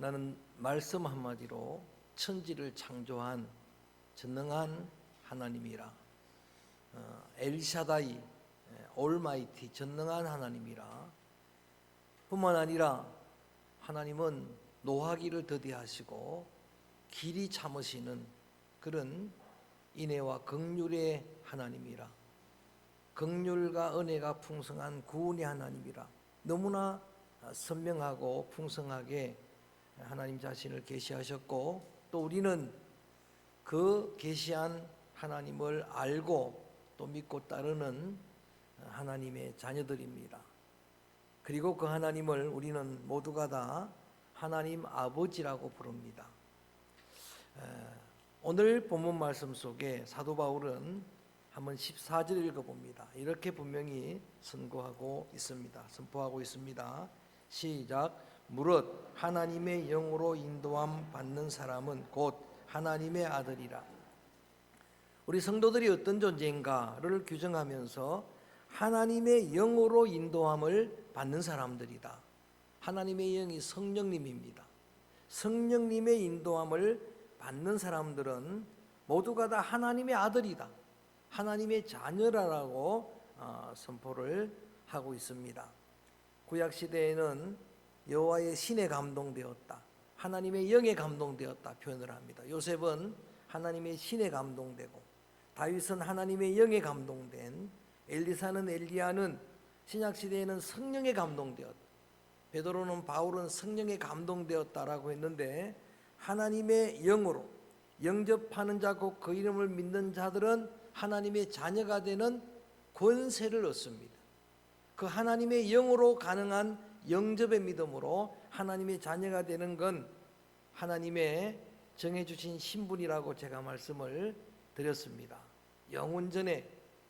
나는 말씀 한마디로 천지를 창조한 전능한 하나님이라. 어, 엘샤다이 예, 올마이티 전능한 하나님이라. 뿐만 아니라 하나님은 노하기를 더디하시고 길이 참으시는 그런 인애와 긍휼의 하나님이라. 긍휼과 은혜가 풍성한 구원의 하나님이라. 너무나 선명하고 풍성하게 하나님 자신을 계시하셨고 또 우리는 그 계시한 하나님을 알고 또 믿고 따르는 하나님의 자녀들입니다. 그리고 그 하나님을 우리는 모두가 다 하나님 아버지라고 부릅니다. 에, 오늘 본문 말씀 속에 사도 바울은 한번 14절 읽어봅니다. 이렇게 분명히 선고하고 있습니다. 선포하고 있습니다. 시작. 무릇 하나님의 영으로 인도함 받는 사람은 곧 하나님의 아들이라. 우리 성도들이 어떤 존재인가를 규정하면서 하나님의 영으로 인도함을 받는 사람들이다. 하나님의 영이 성령님입니다. 성령님의 인도함을 받는 사람들은 모두가 다 하나님의 아들이다. 하나님의 자녀라고 어, 선포를 하고 있습니다. 구약 시대에는 여호와의 신에 감동되었다. 하나님의 영에 감동되었다 표현을 합니다. 요셉은 하나님의 신에 감동되고 다윗은 하나님의 영에 감동된 엘리사는 엘리야는 신약 시대에는 성령에 감동되었다. 베드로는 바울은 성령에 감동되었다라고 했는데 하나님의 영으로 영접하는 자고 그 이름을 믿는 자들은 하나님의 자녀가 되는 권세를 얻습니다. 그 하나님의 영으로 가능한 영접의 믿음으로 하나님의 자녀가 되는 건 하나님의 정해 주신 신분이라고 제가 말씀을 드렸습니다. 영원 전에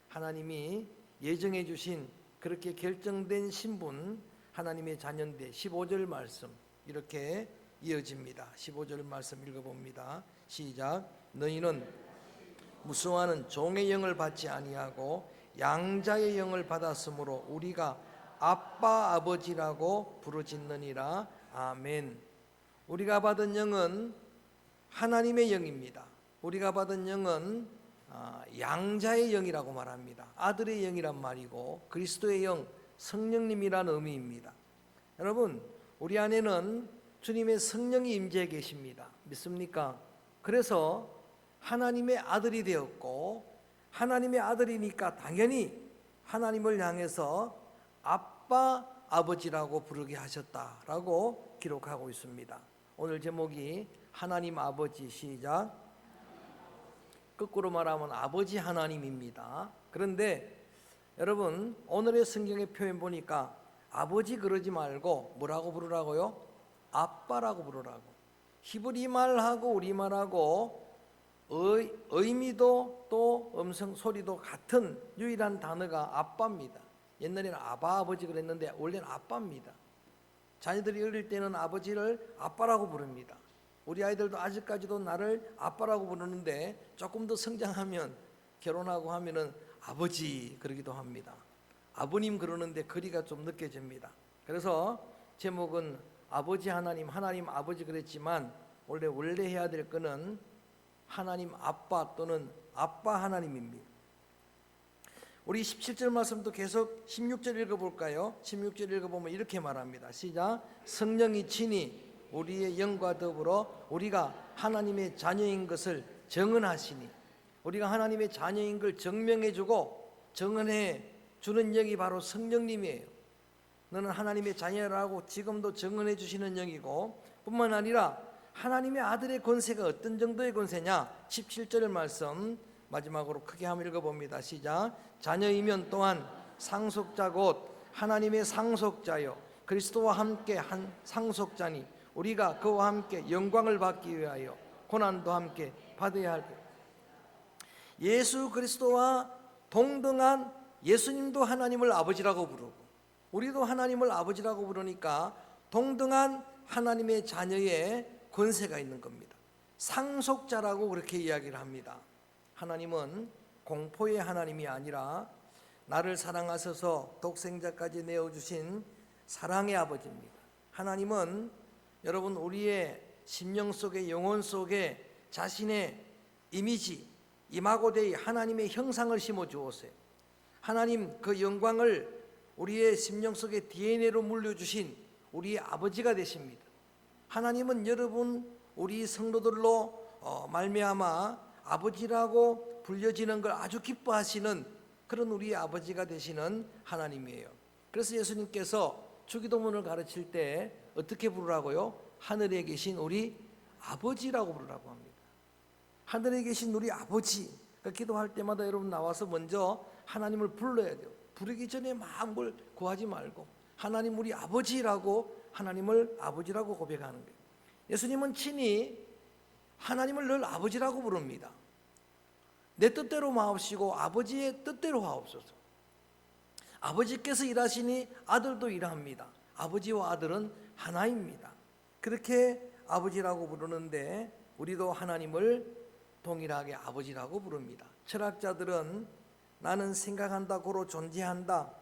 하나님이 예정해 주신 그렇게 결정된 신분 하나님의 자녀인데 15절 말씀 이렇게 이어집니다. 15절 말씀 읽어봅니다. 시작. 너희는 무수하는 종의 영을 받지 아니하고 양자의 영을 받았으므로 우리가 아빠 아버지라고 부르짖느니라. 아멘. 우리가 받은 영은 하나님의 영입니다. 우리가 받은 영은 아, 양자의 영이라고 말합니다. 아들의 영이란 말이고 그리스도의 영, 성령님이라는 의미입니다. 여러분, 우리 안에는 주님의 성령이 임재해 계십니다. 믿습니까? 그래서 하나님의 아들이 되었고 하나님의 아들이니까 당연히 하나님을 향해서 아빠 아버지라고 부르게 하셨다라고 기록하고 있습니다. 오늘 제목이 하나님 아버지 시작 거꾸로 말하면 아버지 하나님입니다. 그런데 여러분 오늘의 성경의 표현 보니까 아버지 그러지 말고 뭐라고 부르라고요? 아빠라고 부르라고. 히브리 말하고 우리 말하고 의, 의미도 또 음성 소리도 같은 유일한 단어가 아빠입니다. 옛날에는 아바 아버지 그랬는데 원래는 아빠입니다. 자녀들이 어릴 때는 아버지를 아빠라고 부릅니다. 우리 아이들도 아직까지도 나를 아빠라고 부르는데 조금 더 성장하면 결혼하고 하면은 아버지 그러기도 합니다. 아버님 그러는데 거리가 좀 느껴집니다. 그래서 제목은 아버지 하나님, 하나님 아버지 그랬지만 원래 원래 해야 될 거는 하나님 아빠 또는 아빠 하나님입니다. 우리 17절 말씀도 계속 16절 읽어볼까요? 16절 읽어보면 이렇게 말합니다. 시작. 성령이 친히 우리의 영과 더불어 우리가 하나님의 자녀인 것을 정언하시니 우리가 하나님의 자녀인 걸 증명해주고 정언해 주는 영이 바로 성령님이에요. 너는 하나님의 자녀라고 지금도 증언해 주시는 영이고 뿐만 아니라 하나님의 아들의 권세가 어떤 정도의 권세냐? 17절 말씀 마지막으로 크게 한번 읽어봅니다. 시작. 자녀이면 또한 상속자 곧 하나님의 상속자요 그리스도와 함께 한 상속자니 우리가 그와 함께 영광을 받기 위하여 고난도 함께 받아야 할 것. 예수 그리스도와 동등한 예수님도 하나님을 아버지라고 부르고 우리도 하나님을 아버지라고 부르니까 동등한 하나님의 자녀의 권세가 있는 겁니다. 상속자라고 그렇게 이야기를 합니다. 하나님은 공포의 하나님이 아니라 나를 사랑하셔서 독생자까지 내어 주신 사랑의 아버지입니다. 하나님은 여러분 우리의 심령 속에 영혼 속에 자신의 이미지 이마고데이 하나님의 형상을 심어 주었어요. 하나님 그 영광을 우리의 심령 속에 DNA로 물려주신 우리의 아버지가 되십니다. 하나님은 여러분 우리 성도들로 어, 말미암아 아버지라고 불려지는 걸 아주 기뻐하시는 그런 우리의 아버지가 되시는 하나님이에요. 그래서 예수님께서 주기도문을 가르칠 때 어떻게 부르라고요? 하늘에 계신 우리 아버지라고 부르라고 합니다. 하늘에 계신 우리 아버지. 그러니까 기도할 때마다 여러분 나와서 먼저 하나님을 불러야 돼요. 부르기 전에 막 뭘 구하지 말고 하나님 우리 아버지라고 하나님을 아버지라고 고백하는 거예요. 예수님은 친히 하나님을 늘 아버지라고 부릅니다. 내 뜻대로 마옵시고 아버지의 뜻대로 하옵소서. 아버지께서 일하시니 아들도 일합니다. 아버지와 아들은 하나입니다. 그렇게 아버지라고 부르는데 우리도 하나님을 동일하게 아버지라고 부릅니다. 철학자들은 나는 생각한다 고로 존재한다.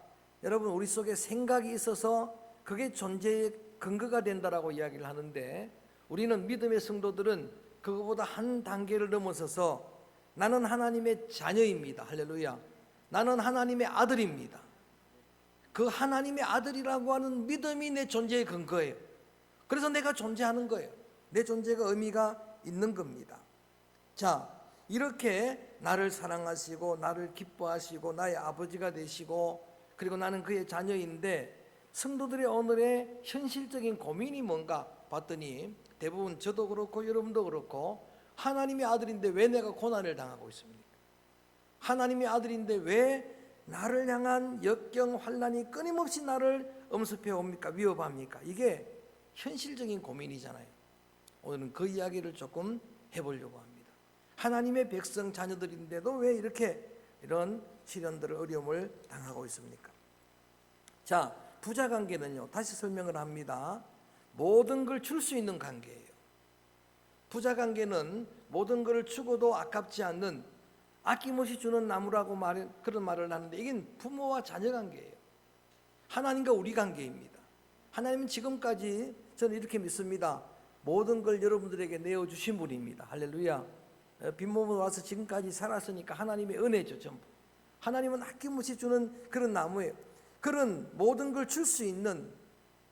여러분 우리 속에 생각이 있어서 그게 존재의 근거가 된다라고 이야기를 하는데 우리는 믿음의 성도들은 그거보다 한 단계를 넘어서서 나는 하나님의 자녀입니다. 할렐루야. 나는 하나님의 아들입니다. 그 하나님의 아들이라고 하는 믿음이 내 존재의 근거예요. 그래서 내가 존재하는 거예요. 내 존재가 의미가 있는 겁니다. 자, 이렇게 나를 사랑하시고 나를 기뻐하시고 나의 아버지가 되시고 그리고 나는 그의 자녀인데 성도들의 오늘의 현실적인 고민이 뭔가 봤더니 대부분 저도 그렇고 여러분도 그렇고 하나님의 아들인데 왜 내가 고난을 당하고 있습니까? 하나님의 아들인데 왜 나를 향한 역경 환란이 끊임없이 나를 엄습해 옵니까? 위협합니까? 이게 현실적인 고민이잖아요. 오늘은 그 이야기를 조금 해보려고 합니다. 하나님의 백성 자녀들인데도 왜 이렇게 이런 시련들을 어려움을 당하고 있습니까? 자, 부자 관계는요. 다시 설명을 합니다. 모든 걸 줄 수 있는 관계예요. 부자 관계는 모든 것을 주고도 아깝지 않는 아낌없이 주는 나무라고 말 그런 말을 하는데 이게 부모와 자녀 관계예요. 하나님과 우리 관계입니다. 하나님은 지금까지 저는 이렇게 믿습니다. 모든 걸 여러분들에게 내어 주신 분입니다. 할렐루야. 어, 빈몸으로 와서 지금까지 살았으니까 하나님의 은혜죠, 전부. 하나님은 아낌없이 주는 그런 나무예요. 그런 모든 걸 줄 수 있는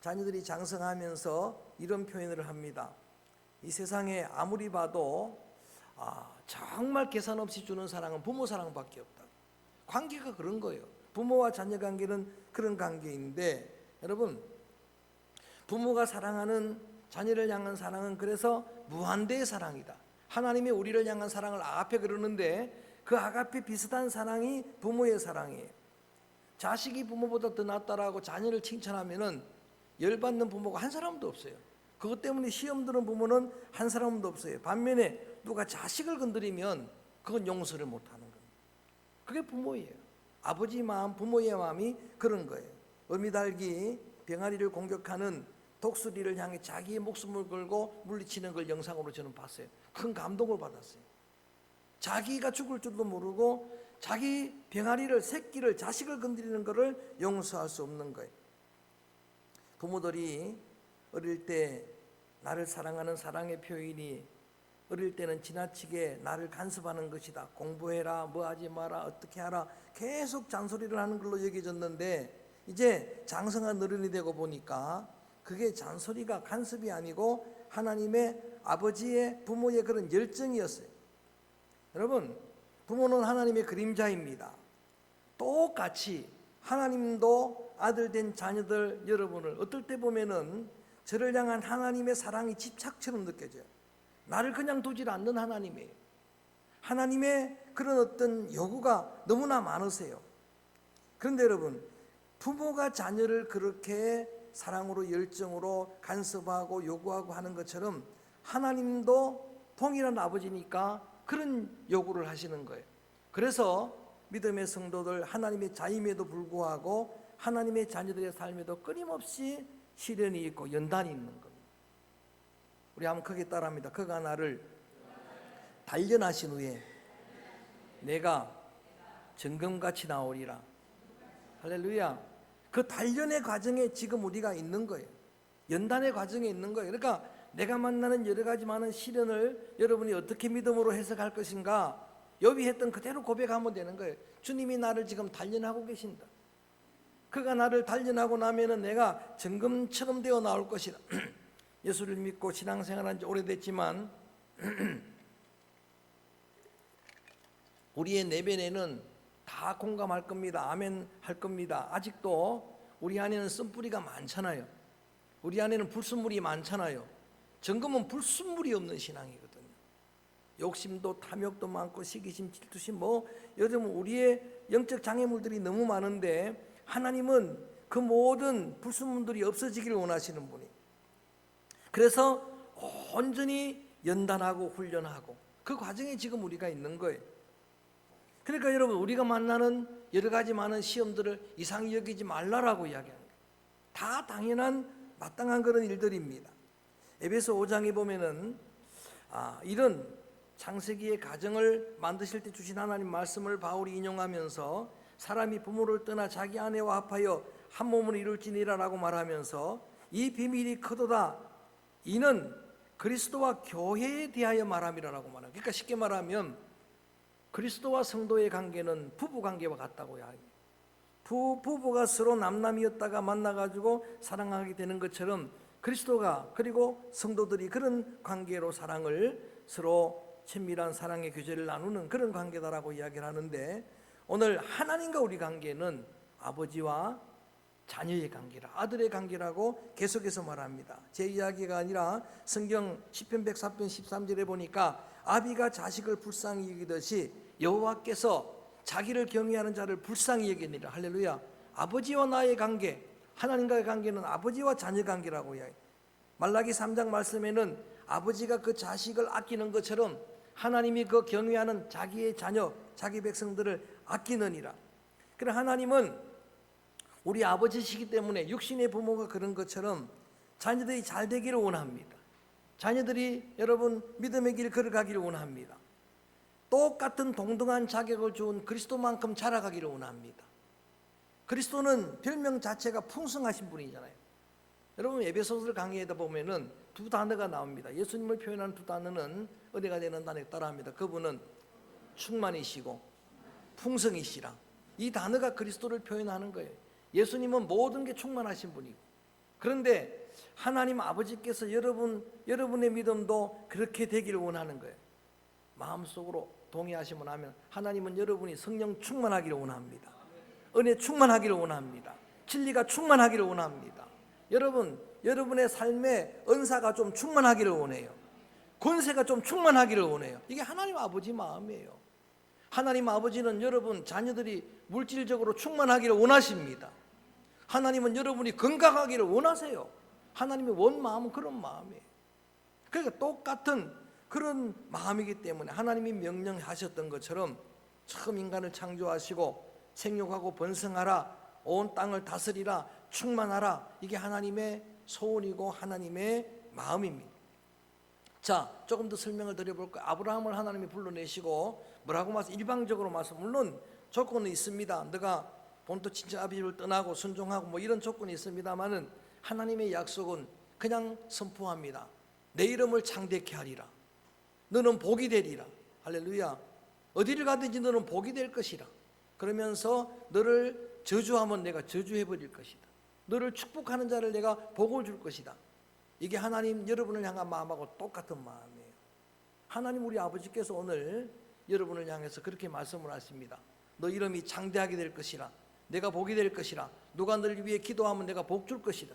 자녀들이 장성하면서 이런 표현을 합니다. 이 세상에 아무리 봐도 아, 정말 계산 없이 주는 사랑은 부모 사랑밖에 없다. 관계가 그런 거예요. 부모와 자녀 관계는 그런 관계인데 여러분 부모가 사랑하는 자녀를 향한 사랑은 그래서 무한대의 사랑이다. 하나님이 우리를 향한 사랑을 아가페 그러는데 그 아가페 비슷한 사랑이 부모의 사랑이에요. 자식이 부모보다 더 낫다라고 자녀를 칭찬하면은 열받는 부모가 한 사람도 없어요. 그것 때문에 시험 드는 부모는 한 사람도 없어요. 반면에 누가 자식을 건드리면 그건 용서를 못 하는 겁니다. 그게 부모예요. 아버지 마음, 부모의 마음이 그런 거예요. 어미달기 병아리를 공격하는 독수리를 향해 자기의 목숨을 걸고 물리치는 걸 영상으로 저는 봤어요. 큰 감동을 받았어요. 자기가 죽을 줄도 모르고 자기 병아리를 새끼를 자식을 건드리는 것을 용서할 수 없는 거예요. 부모들이 어릴 때 나를 사랑하는 사랑의 표현이 어릴 때는 지나치게 나를 간섭하는 것이다. 공부해라, 뭐 하지 마라, 어떻게 하라. 계속 잔소리를 하는 걸로 여겨졌는데 이제 장성한 어른이 되고 보니까 그게 잔소리가 간섭이 아니고 하나님의 아버지의 부모의 그런 열정이었어요. 여러분, 부모는 하나님의 그림자입니다. 똑같이 하나님도 아들 된 자녀들 여러분을 어떨 때 보면은 저를 향한 하나님의 사랑이 집착처럼 느껴져요. 나를 그냥 두질 않는 하나님이에요. 하나님의 그런 어떤 요구가 너무나 많으세요. 그런데 여러분, 부모가 자녀를 그렇게 사랑으로 열정으로 간섭하고 요구하고 하는 것처럼 하나님도 동일한 아버지니까 그런 요구를 하시는 거예요. 그래서 믿음의 성도들 하나님의 자임에도 불구하고 하나님의 자녀들의 삶에도 끊임없이 시련이 있고 연단이 있는 겁니다. 우리 한번 크게 따라합니다. 그가 나를 단련하신 후에 내가 정금같이 나오리라. 할렐루야. 그 단련의 과정에 지금 우리가 있는 거예요. 연단의 과정에 있는 거예요. 그러니까 내가 만나는 여러 가지 많은 시련을 여러분이 어떻게 믿음으로 해석할 것인가? 욥이 했던 그대로 고백하면 되는 거예요. 주님이 나를 지금 단련하고 계신다. 그가 나를 단련하고 나면은 내가 정금처럼 되어 나올 것이다. 예수를 믿고 신앙생활한 지 오래됐지만 우리의 내면에는 다 공감할 겁니다. 아멘 할 겁니다. 아직도 우리 안에는 쓴뿌리가 많잖아요. 우리 안에는 불순물이 많잖아요. 정금은 불순물이 없는 신앙이거든요. 욕심도 탐욕도 많고 시기심, 질투심 뭐 여러분 우리의 영적 장애물들이 너무 많은데 하나님은 그 모든 불순물들이 없어지기를 원하시는 분이. 그래서 온전히 연단하고 훈련하고 그 과정에 지금 우리가 있는 거예요. 그러니까 여러분 우리가 만나는 여러 가지 많은 시험들을 이상히 여기지 말라라고 이야기하는 거예요. 다 당연한 마땅한 그런 일들입니다. 에베소 5장에 보면은 아, 이런 창세기의 가정을 만드실 때 주신 하나님 말씀을 바울이 인용하면서 사람이 부모를 떠나 자기 아내와 합하여 한 몸을 이룰지니라라고 말하면서 이 비밀이 크도다 이는 그리스도와 교회에 대하여 말함이라라고 말합니다. 그러니까 쉽게 말하면 그리스도와 성도의 관계는 부부 관계와 같다고 이야기. 부 부부가 서로 남남이었다가 만나가지고 사랑하게 되는 것처럼 그리스도가 그리고 성도들이 그런 관계로 사랑을 서로 친밀한 사랑의 교제를 나누는 그런 관계다라고 이야기를 하는데 오늘 하나님과 우리 관계는 아버지와 자녀의 관계라 아들의 관계라고 계속해서 말합니다. 제 이야기가 아니라 성경 10편 104편 13절에 보니까 아비가 자식을 불쌍히 여기듯이 여호와께서 자기를 경외하는 자를 불쌍히 여기니라 할렐루야. 아버지와 나의 관계 하나님과의 관계는 아버지와 자녀 관계라고 이야기. 말라기 3장 말씀에는 아버지가 그 자식을 아끼는 것처럼 하나님이 그 경외하는 자기의 자녀, 자기 백성들을 아끼느니라. 그래 하나님은 우리 아버지시기 때문에 육신의 부모가 그런 것처럼 자녀들이 잘 되기를 원합니다. 자녀들이 여러분 믿음의 길 걸어가기를 원합니다. 똑같은 동등한 자격을 준 그리스도만큼 자라가기를 원합니다. 그리스도는 별명 자체가 풍성하신 분이잖아요. 여러분 에베소서 강의에다 보면은 두 단어가 나옵니다. 예수님을 표현하는 두 단어는 어디가 되는 단어에 따라합니다. 그분은 충만이시고 풍성이시라. 이 단어가 그리스도를 표현하는 거예요. 예수님은 모든 게 충만하신 분이고. 그런데 하나님 아버지께서 여러분 여러분의 믿음도 그렇게 되기를 원하는 거예요. 마음속으로 동의하시면 하면 하나님은 여러분이 성령 충만하기를 원합니다. 은혜 충만하기를 원합니다. 진리가 충만하기를 원합니다. 여러분, 여러분의 삶에 은사가 좀 충만하기를 원해요. 권세가 좀 충만하기를 원해요. 이게 하나님 아버지 마음이에요. 하나님 아버지는 여러분 자녀들이 물질적으로 충만하기를 원하십니다. 하나님은 여러분이 건강하기를 원하세요. 하나님의 원 마음은 그런 마음이에요. 그러니까 똑같은 그런 마음이기 때문에 하나님이 명령하셨던 것처럼 처음 인간을 창조하시고 생육하고 번성하라 온 땅을 다스리라 충만하라 이게 하나님의 소원이고 하나님의 마음입니다. 자, 조금 더 설명을 드려볼까요? 아브라함을 하나님이 불러내시고 뭐라고 말씀? 일방적으로 말씀. 물론 조건은 있습니다. 너가 본토 친척 아비를 떠나고 순종하고 뭐 이런 조건이 있습니다만은 하나님의 약속은 그냥 선포합니다. 내 이름을 창대케 하리라. 너는 복이 되리라. 할렐루야. 어디를 가든지 너는 복이 될 것이라. 그러면서 너를 저주하면 내가 저주해 버릴 것이다. 너를 축복하는 자를 내가 복을 줄 것이다. 이게 하나님 여러분을 향한 마음하고 똑같은 마음이에요. 하나님 우리 아버지께서 오늘 여러분을 향해서 그렇게 말씀을 하십니다. 너 이름이 장대하게 될 것이라. 내가 복이 될 것이라. 누가 너를 위해 기도하면 내가 복 줄 것이다.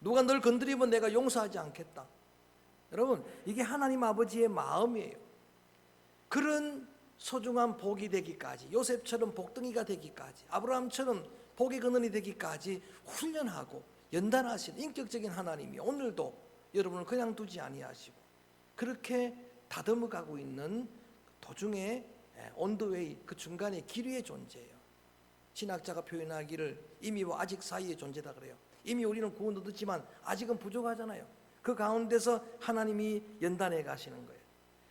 누가 널 건드리면 내가 용서하지 않겠다. 여러분, 이게 하나님 아버지의 마음이에요. 그런 소중한 복이 되기까지, 요셉처럼 복덩이가 되기까지, 아브라함처럼 복의 근원이 되기까지 훈련하고 연단하신 인격적인 하나님이 오늘도 여러분을 그냥 두지 아니하시고 그렇게 다듬어 가고 있는 도중에 온도웨이 그 중간에 기류의 존재예요. 신학자가 표현하기를 이미와 아직 사이의 존재다 그래요. 이미 우리는 구원도 듣지만 아직은 부족하잖아요. 그 가운데서 하나님이 연단해 가시는 거예요.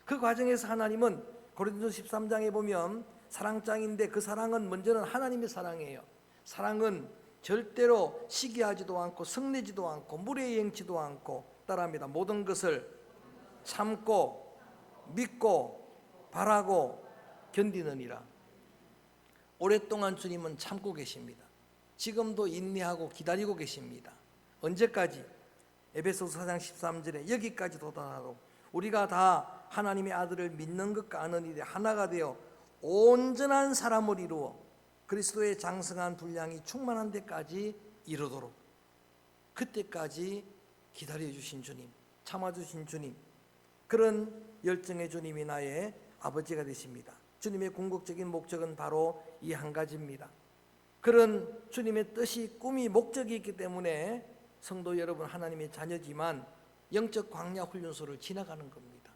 그 과정에서 하나님은 고린도서 13장에 보면 사랑장인데 그 사랑은 먼저는 하나님의 사랑이에요. 사랑은 절대로 시기하지도 않고 성내지도 않고 물에 영치도 않고 따라합니다. 모든 것을 참고 믿고 바라고 견디느니라. 오랫동안 주님은 참고 계십니다. 지금도 인내하고 기다리고 계십니다. 언제까지? 에베소서 4장 13절에 여기까지 도달하도록 우리가 다 하나님의 아들을 믿는 것과 아는 일에 하나가 되어 온전한 사람을 이루어 그리스도의 장성한 분량이 충만한 데까지 이르도록 그때까지 기다려 주신 주님, 참아 주신 주님, 그런 열정의 주님이 나의 아버지가 되십니다. 주님의 궁극적인 목적은 바로 이 한 가지입니다. 그런 주님의 뜻이 꿈이 목적이 있기 때문에 성도 여러분 하나님의 자녀지만 영적 광야 훈련소를 지나가는 겁니다.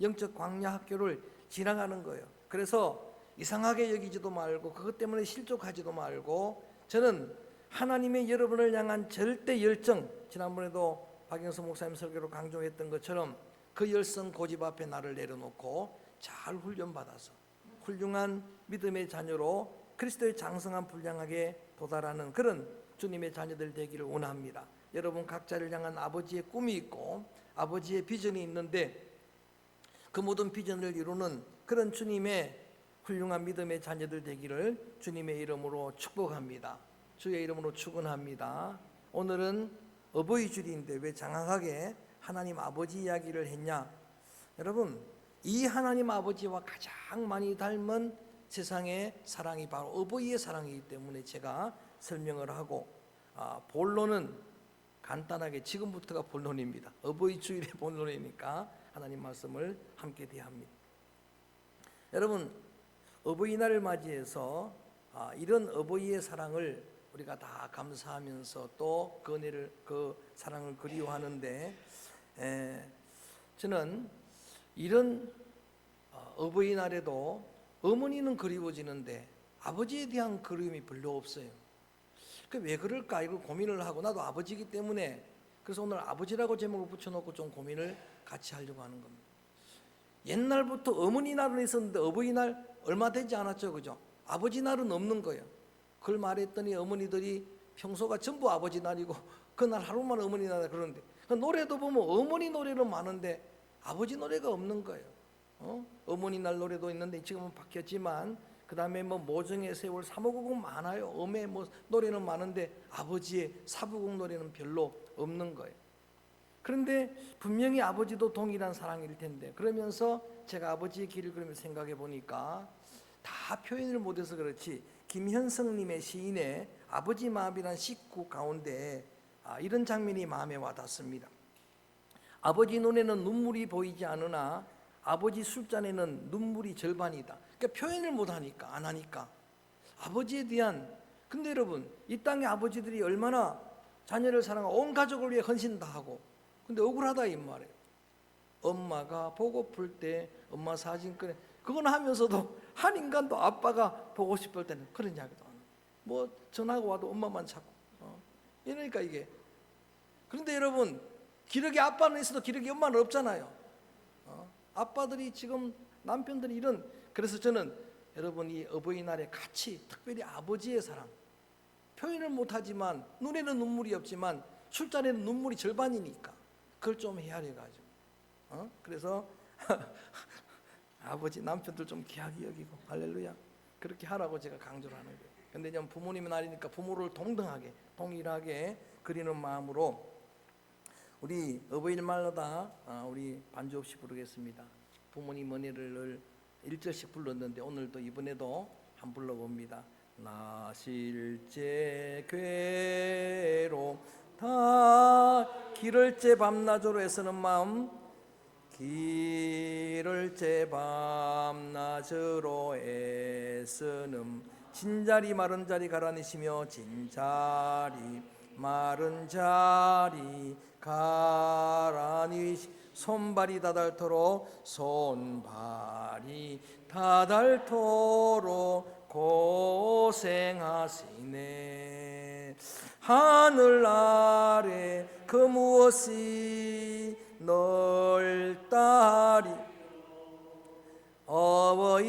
영적 광야 학교를 지나가는 거예요. 그래서 이상하게 여기지도 말고 그것 때문에 실족하지도 말고 저는 하나님의 여러분을 향한 절대 열정 지난번에도 박영수 목사님 설교로 강조했던 것처럼 그 열성 고집 앞에 나를 내려놓고 잘 훈련받아서 훌륭한 믿음의 자녀로 그리스도의 장성한 분량하게 도달하는 그런 주님의 자녀들 되기를 원합니다. 여러분 각자를 향한 아버지의 꿈이 있고 아버지의 비전이 있는데 그 모든 비전을 이루는 그런 주님의 훌륭한 믿음의 자녀들 되기를 주님의 이름으로 축복합니다. 주의 이름으로 축원합니다. 오늘은 어버이 주일인데 왜 장황하게 하나님 아버지 이야기를 했냐? 여러분 이 하나님 아버지와 가장 많이 닮은 세상의 사랑이 바로 어버이의 사랑이기 때문에 제가 설명을 하고 아, 본론은 간단하게 지금부터가 본론입니다. 어버이 주일의 본론이니까 하나님 말씀을 함께 대합니다. 여러분 어버이날을 맞이해서 아, 이런 어버이의 사랑을 우리가 다 감사하면서 또 그 은혜를 그 사랑을 그리워하는데 에, 저는 이런 어, 어버이날에도 어머니는 그리워지는데 아버지에 대한 그리움이 별로 없어요. 그왜 그럴까 이걸 고민을 하고 나도 아버지이기 때문에 그래서 오늘 아버지라고 제목을 붙여놓고 좀 고민을 같이 하려고 하는 겁니다. 옛날부터 어머니 날은 있었는데 어버이날 얼마 되지 않았죠, 그죠? 아버지 날은 없는 거예요. 그걸 말했더니 어머니들이 평소가 전부 아버지 날이고 그날 하루만 어머니 날 그러는데 그 노래도 보면 어머니 노래는 많은데 아버지 노래가 없는 거예요. 어? 어머니 날 노래도 있는데 지금은 바뀌었지만 그 다음에 뭐 모정의 세월 사모곡은 많아요. 음의 뭐 노래는 많은데 아버지의 사부곡 노래는 별로 없는 거예요. 그런데 분명히 아버지도 동일한 사랑일 텐데 그러면서 제가 아버지의 길을 그러면 생각해 보니까 다 표현을 못해서 그렇지 김현성님의 시인의 아버지 마음이란 식구 가운데 아, 이런 장면이 마음에 와닿습니다. 아버지 눈에는 눈물이 보이지 않으나 아버지 술잔에는 눈물이 절반이다. 그러니까 표현을 못 하니까 안 하니까 아버지에 대한 근데 여러분 이 땅의 아버지들이 얼마나 자녀를 사랑하고 온 가족을 위해 헌신 다 하고 근데 억울하다 이 말이에요. 엄마가 보고플 때 엄마 사진 꺼내 그건 하면서도 한 인간도 아빠가 보고 싶을 때는 그런 이야기도 안 해요. 뭐 전화가 와도 엄마만 찾고 어. 이러니까 이게 그런데 여러분 기러기 아빠는 있어도 기러기 엄마는 없잖아요. 어? 아빠들이 지금 남편들이 이런 그래서 저는 여러분 이 어버이날에 같이 특별히 아버지의 사랑 표현을 못하지만 눈에는 눈물이 없지만 술잔에는 눈물이 절반이니까 그걸 좀 헤아려 가지고 어? 그래서 아버지 남편들 좀 귀하게 여기고 할렐루야 그렇게 하라고 제가 강조를 하는 거예요. 근데 부모님의 날이니까 부모를 동등하게 동일하게 그리는 마음으로 우리 어버이날마다 아, 우리 반주 없이 부르겠습니다. 부모님 은혜를 1절씩 불렀는데 오늘도 이번에도 한 불러봅니다. 나 실제 괴로 다 길을째 밤낮으로 애쓰는 마음 길을째 밤낮으로 애쓰는 진자리 마른 자리 가라니시며 진자리 마른 자리 가라니 손발이 다닳도록 손발이 다닳도록 고생하시네. 하늘 아래 그 무엇이 넓다리? 어버이의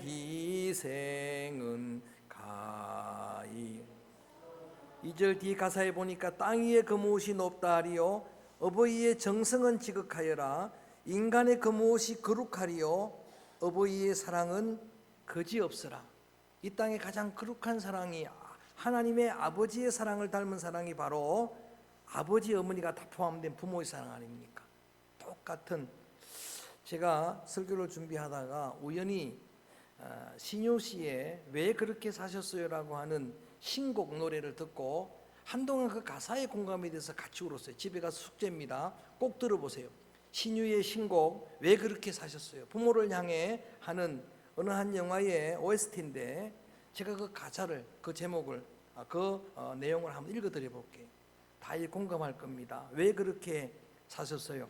희생은 가히 2절 뒤 가사에 보니까 땅 위에 그 무엇이 높다 하리요? 어버이의 정성은 지극하여라. 인간의 그 무엇이 거룩하리요? 어버이의 사랑은 거지 없으라. 이 땅에 가장 거룩한 사랑이 하나님의 아버지의 사랑을 닮은 사랑이 바로 아버지 어머니가 다 포함된 부모의 사랑 아닙니까? 똑같은. 제가 설교를 준비하다가 우연히 아, 신효 씨의 왜 그렇게 사셨어요라고 하는 신곡 노래를 듣고 한동안 그 가사에 공감이 돼서 같이 울었어요. 집에 가서 숙제입니다. 꼭 들어보세요. 신유의 신곡 왜 그렇게 사셨어요? 부모를 향해 하는 어느 한 영화의 OST인데 제가 그 가사를 그 제목을 아, 그 어, 내용을 한번 읽어드려 볼게요. 다 공감할 겁니다. 왜 그렇게 사셨어요?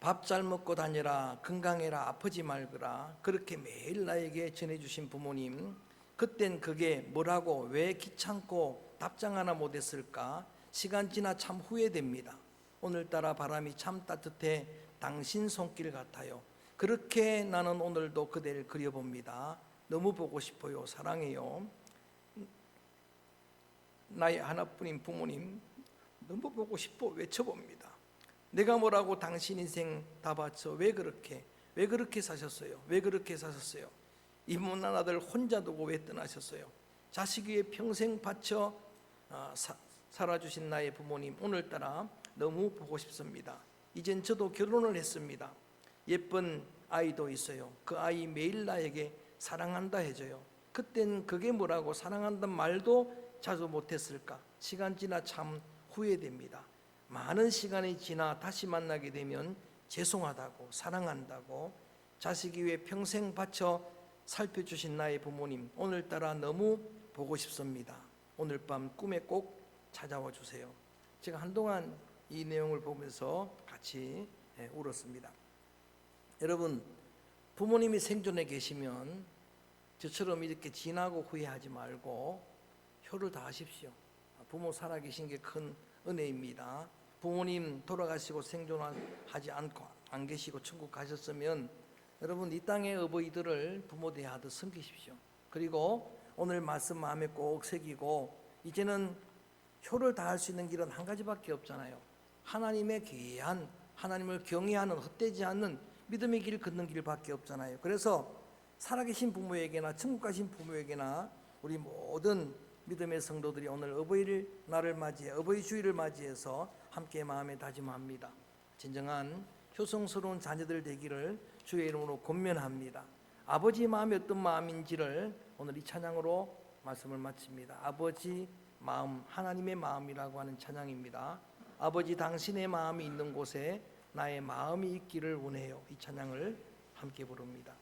밥 잘 먹고 다녀라 건강해라 아프지 말거라 그렇게 매일 나에게 전해주신 부모님 그땐 그게 뭐라고 왜 귀찮고 답장 하나 못했을까? 시간 지나 참 후회됩니다. 오늘따라 바람이 참 따뜻해 당신 손길 같아요. 그렇게 나는 오늘도 그대를 그려봅니다. 너무 보고 싶어요. 사랑해요. 나의 하나뿐인 부모님 너무 보고 싶어 외쳐봅니다. 내가 뭐라고 당신 인생 다 바쳐 왜 그렇게 왜 그렇게 사셨어요? 왜 그렇게 사셨어요? 이 못난 아들 혼자 두고 왜 떠나셨어요? 자식 위에 평생 바쳐 아, 사- 살아주신 나의 부모님 오늘따라 너무 보고 싶습니다. 이젠 저도 결혼을 했습니다. 예쁜 아이도 있어요. 그 아이 매일 나에게 사랑한다 해줘요. 그땐 그게 뭐라고 사랑한다는 말도 자주 못했을까? 시간 지나 참 후회됩니다. 많은 시간이 지나 다시 만나게 되면 죄송하다고 사랑한다고 자식이 위해 평생 바쳐 살펴주신 나의 부모님 오늘따라 너무 보고 싶습니다. 오늘 밤 꿈에 꼭 찾아와 주세요. 제가 한동안 이 내용을 보면서 같이 예, 울었습니다. 여러분 부모님이 생존해 계시면 저처럼 이렇게 지나고 후회하지 말고 효를 다하십시오. 부모 살아계신 게 큰 은혜입니다. 부모님 돌아가시고 생존하지 않고 안 계시고 천국 가셨으면 여러분 이 땅의 어버이들을 부모 대하듯 섬기십시오. 그리고 오늘 말씀 마음에 꼭 새기고 이제는 효를 다할 수 있는 길은 한 가지밖에 없잖아요. 하나님의 귀한 하나님을 경외하는 헛되지 않는 믿음의 길 걷는 길밖에 없잖아요. 그래서 살아계신 부모에게나 천국 가신 부모에게나 우리 모든 믿음의 성도들이 오늘 어버이를 날을 맞이해 어버이 주일을 맞이해서 함께 마음에 다짐합니다. 진정한 효성스러운 자녀들 되기를 주의 이름으로 권면합니다. 아버지 마음이 어떤 마음인지를 오늘 이 찬양으로 말씀을 마칩니다. 아버지 마음 하나님의 마음이라고 하는 찬양입니다. 아버지 당신의 마음이 있는 곳에 나의 마음이 있기를 원해요. 이 찬양을 함께 부릅니다.